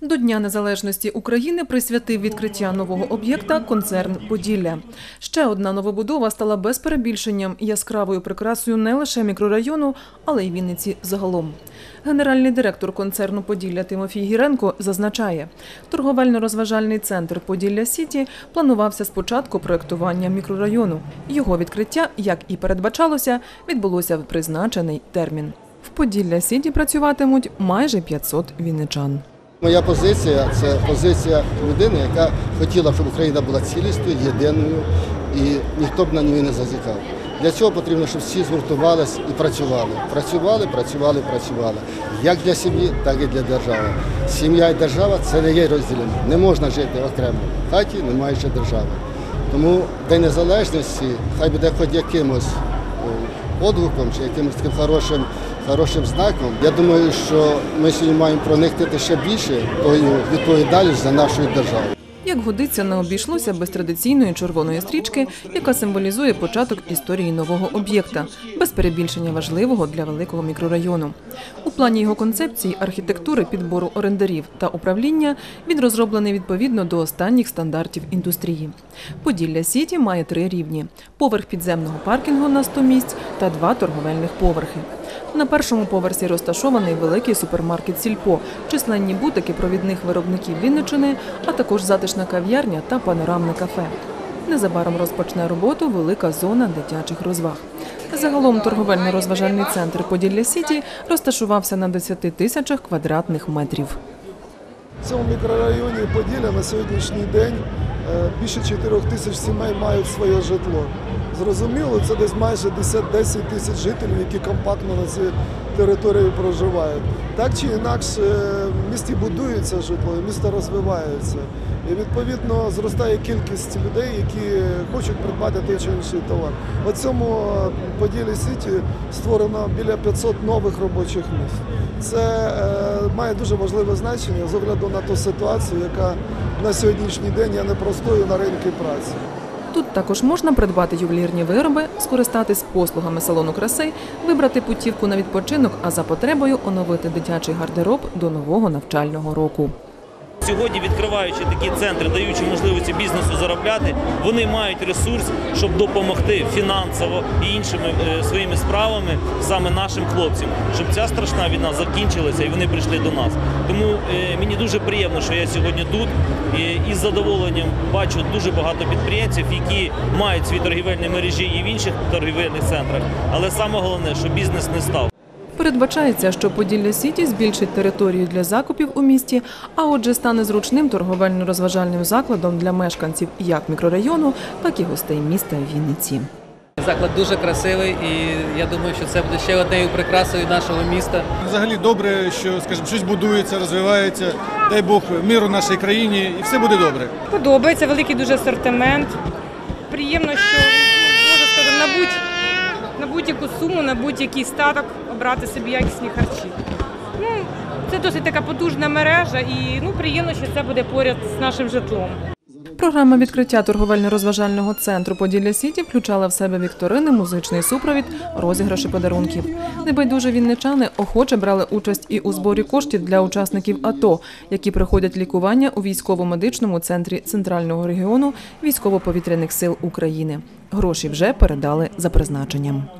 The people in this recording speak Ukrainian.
До Дня Незалежності України присвятив відкриття нового об'єкта концерн Поділля. Ще одна новобудова стала без перебільшенням яскравою прикрасою не лише мікрорайону, але й Вінниці загалом. Генеральний директор концерну Поділля Тимофій Гіренко зазначає, торговельно-розважальний центр Поділля Сіті планувався спочатку проектування мікрорайону. Його відкриття, як і передбачалося, відбулося в призначений термін. В Поділля Сіті працюватимуть майже 500 вінничан. Моя позиція це позиція людини, яка хотіла, щоб Україна була цілісною, єдиною і ніхто б на ній не зазікав. Для цього потрібно, щоб всі згуртувалися і працювали. Працювали, працювали, працювали. Як для сім'ї, так і для держави. Сім'я і держава це не є розділені. Не можна жити окремо. В хаті немає ще держави. Тому День Незалежності хай буде хоч якимось е, чи якимось таким хорошим, хорошим знаком. Я думаю, що ми сьогодні маємо проникнути ще більше тою відповідальність за нашу державу. Як годиться, не обійшлося без традиційної червоної стрічки, яка символізує початок історії нового об'єкта, без перебільшення важливого для великого мікрорайону. У плані його концепції, архітектури, підбору орендарів та управління він розроблений відповідно до останніх стандартів індустрії. Поділля Сіті має три рівні: поверх підземного паркінгу на 100 місць та два торговельних поверхи. На першому поверсі розташований великий супермаркет Сільпо, численні бутики провідних виробників Вінничини, а також затишна кав'ярня та панорамне кафе. Незабаром розпочне роботу велика зона дитячих розваг. Загалом торговельно-розважальний центр Поділля Сіті розташувався на 10 тисячах квадратних метрів. В цьому мікрорайоні Поділля на сьогоднішній день більше 4 тисяч сімей мають своє житло. Зрозуміло, це десь майже 10 10 тисяч жителів, які компактно на цій території проживають. Так чи інакше, е, в місті будується житло, місто розвивається. І відповідно зростає кількість людей, які хочуть придбати той чи інший товар. У цьому е, Поділі Сіті створено біля 500 нових робочих місць. Це е, має дуже важливе значення з огляду на ту ситуацію, яка на сьогоднішній день є непростою на ринку праці. Тут також можна придбати ювелірні вироби, скористатись послугами салону краси, вибрати путівку на відпочинок, а за потребою оновити дитячий гардероб до нового навчального року. Сьогодні, відкриваючи такі центри, даючи можливості бізнесу заробляти, вони мають ресурс, щоб допомогти фінансово і іншими е, своїми справами саме нашим хлопцям, щоб ця страшна війна закінчилася і вони прийшли до нас. Тому е, мені дуже приємно, що я сьогодні тут і, з задоволенням бачу дуже багато підприємців, які мають свої торгівельні мережі і в інших торгівельних центрах. Але саме головне, що бізнес не став. Передбачається, що Поділля Сіті збільшить територію для закупів у місті, а отже стане зручним торговельно-розважальним закладом для мешканців як мікрорайону, так і гостей міста Вінниці. Заклад дуже красивий, і я думаю, що це буде ще однією прикрасою нашого міста. Взагалі добре, що скажімо, щось будується, розвивається. Дай Бог миру нашій країні, і все буде добре. Подобається великий дуже асортимент. Приємно, що можна сказати, на будь на будь-яку суму, на будь-який статок обрати собі якісні харчі. Ну, це досить така потужна мережа, і ну приємно, що це буде поряд з нашим житлом. Програма відкриття торговельно-розважального центру Поділля Сіті включала в себе вікторини, музичний супровід, розіграші подарунків. Небайдужі вінничани охоче брали участь і у зборі коштів для учасників АТО, які проходять лікування у військово-медичному центрі центрального регіону військово-повітряних сил України. Гроші вже передали за призначенням.